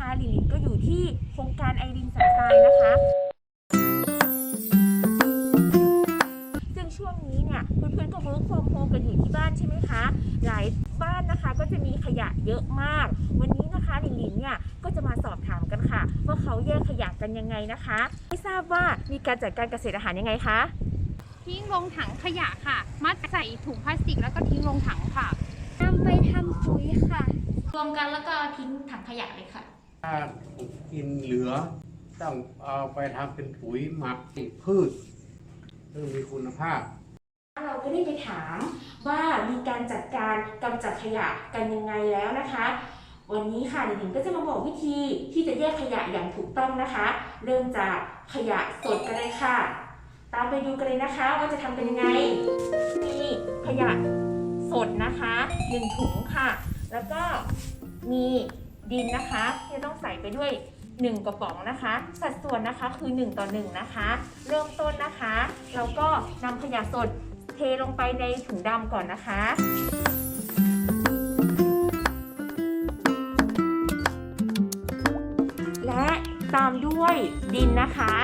นะคะลินลินก็อยู่ที่โครงการไอรินสันทรายนะคะ ซึ่งช่วงนี้เนี่ยเพื่อนๆก็เวิร์กฟอร์มโฮมกันอยู่ที่บ้านใช่ไหมคะ หลายบ้านนะคะก็จะมีขยะเยอะมาก วันนี้นะคะลินลินเนี่ยก็จะมาสอบถามกันค่ะ ว่าเขาแยกขยะกันยังไงนะคะไม่ทราบว่ามีการจัดการเกษตรอาหารยังไงคะ ทิ้งลงถังขยะค่ะ มัดใส่ถุงพลาสติกแล้วก็ทิ้งลงถังค่ะ นำไปทำปุ๋ยค่ะ รวมกันแล้วก็ทิ้งถังขยะเลยค่ะ ถ้ากินเหลือต้องเอาไปทำเป็นปุ๋ยหมักพืชซึ่งมีคุณภาพ เราก็ได้ไปถามว่ามีการจัดการกำจัดขยะกันยังไงแล้วนะคะ วันนี้ค่ะหนิงก็จะมาบอกวิธีที่จะแยกขยะอย่างถูกต้องนะคะ เริ่มจากขยะสดกันเลยค่ะ ตามไปดูกันเลยนะคะว่าจะทำกันยังไงมีขยะสดนะคะหนึ่งถุงค่ะ แล้วก็มี ดินนะคะที่จะต้องใส่ไปด้วย 1 กระป๋องนะคะ สัดส่วนนะคะคือ 1 ต่อ 1 นะคะ เริ่มต้นนะคะเราก็นำขยะสดเทลงไปในถุงดำก่อนนะคะและตามด้วยดินนะคะ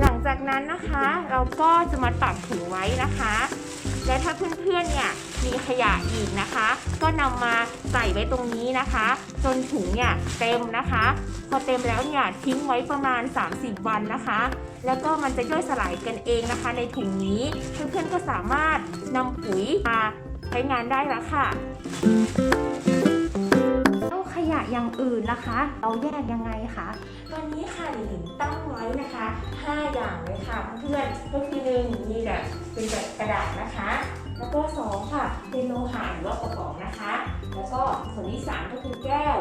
หลังจากนั้นนะคะเราก็จะมาตักถุงไว้นะคะ และถ้าเพื่อนๆเนี่ยมีขยะอีกนะคะ ก็นำมาใส่ไว้ตรงนี้นะคะ จนถุงเนี่ยเต็มนะคะ พอเต็มแล้วเนี่ยทิ้งไว้ประมาณ 30 วันนะคะ แล้วก็มันจะย่อยสลายกันเองนะคะ ในถุงนี้เพื่อนๆก็สามารถนำปุ๋ยมาใช้งานได้แล้วค่ะ ขยะอย่างอื่นนะคะ เราแยกยังไงคะตอนนี้ค่ะหลิงตั้งไว้นะคะ 5 อย่างเลยค่ะเพื่อนๆก็คือหนึ่งมีแบบเป็นแบบกระดาษนะคะ แล้วก็สองค่ะเป็นโลหะหรือว่ากระป๋องนะคะ แล้วก็ส่วนที่สามก็คือแก้ว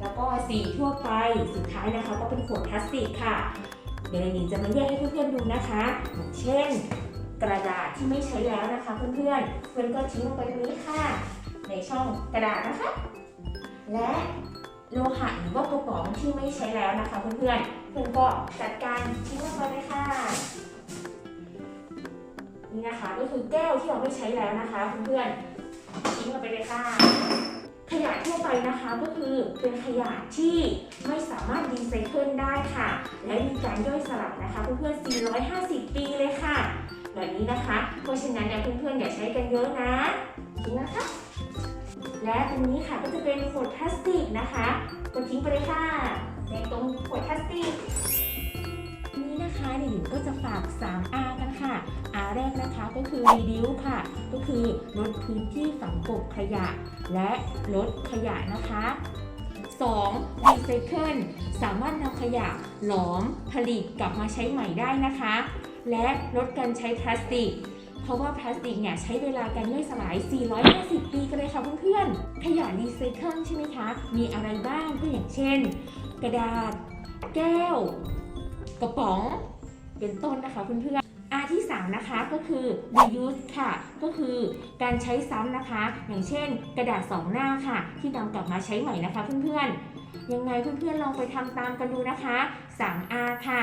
แล้วก็สีทั่วไปสุดท้ายนะคะ ก็เป็นขวดพลาสติกค่ะ เดี๋ยวหลิงจะมาแยกให้เพื่อนๆดูนะคะอย่างเช่น กระดาษที่ไม่ใช้แล้วนะคะ เพื่อนๆเพื่อนก็ทิ้งลงไปตรงนี้ค่ะ ในช่องกระดาษนะคะ และโลหะหรือว่ากระป๋องที่ไม่ใช้แล้วนะคะเพื่อนๆเพื่อก็จัดการทิ้งลงไปเลยค่ะนี่นะคะก็คือแก้วที่เราไม่ใช้แล้วนะคะเพื่อนๆทิ้งลงไปเลยค่ะ ขยะทั่วไปนะคะก็คือเป็นขยะที่ไม่สามารถรีไซเคิลได้ค่ะ และมีการย่อยสลายนะคะเพื่อนๆ 450 ปีเลยค่ะ แบบนี้นะคะ เพราะฉะนั้นเนี่ยเพื่อนๆอย่าใช้กันเยอะนะทิ้งนะคะ และตรงนี้ค่ะก็จะเป็นขวดพลาสติกนะคะก็ทิ้งไปเลยค่ะ ในตรงขวดพลาสติก นี้นะคะเดี๋ยวหญิงก็จะฝาก 3R กันค่ะ R แรกนะคะก็คือ reduce ค่ะ ก็คือลดพื้นที่ฝังกลบขยะ และลดขยะนะคะ 2. recycle สามารถนำขยะหลอมผลิตกลับมาใช้ใหม่ได้นะคะ และลดการใช้พลาสติก เพราะว่าพลาสติกเนี่ยใช้เวลาการย่อยสลาย 450 ปีกันเลยค่ะเพื่อนๆ ขยะรีไซเคิลใช่ไหมคะ มีอะไรบ้างก็อย่างเช่น กระดาษ แก้ว กระป๋อง เป็นต้นนะคะเพื่อนๆ R ที่ 3 นะคะก็คือ reuse ค่ะ ก็คือการใช้ซ้ำนะคะ อย่างเช่น กระดาษ2หน้าค่ะ ที่นำกลับมาใช้ใหม่นะคะเพื่อนๆ ยังไงเพื่อนๆลองไปทำตามกันดูนะคะ 3R ค่ะ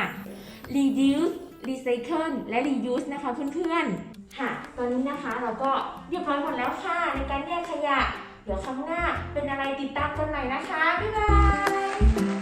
reduce recycle และ reuse นะคะเพื่อนๆ ค่ะ ตอนนี้นะคะเราก็เรียบร้อยหมดแล้วค่ะ ในการแยกขยะ เดี๋ยวครั้งหน้าเป็นอะไรติดตามกันใหม่นะคะ บ๊ายบาย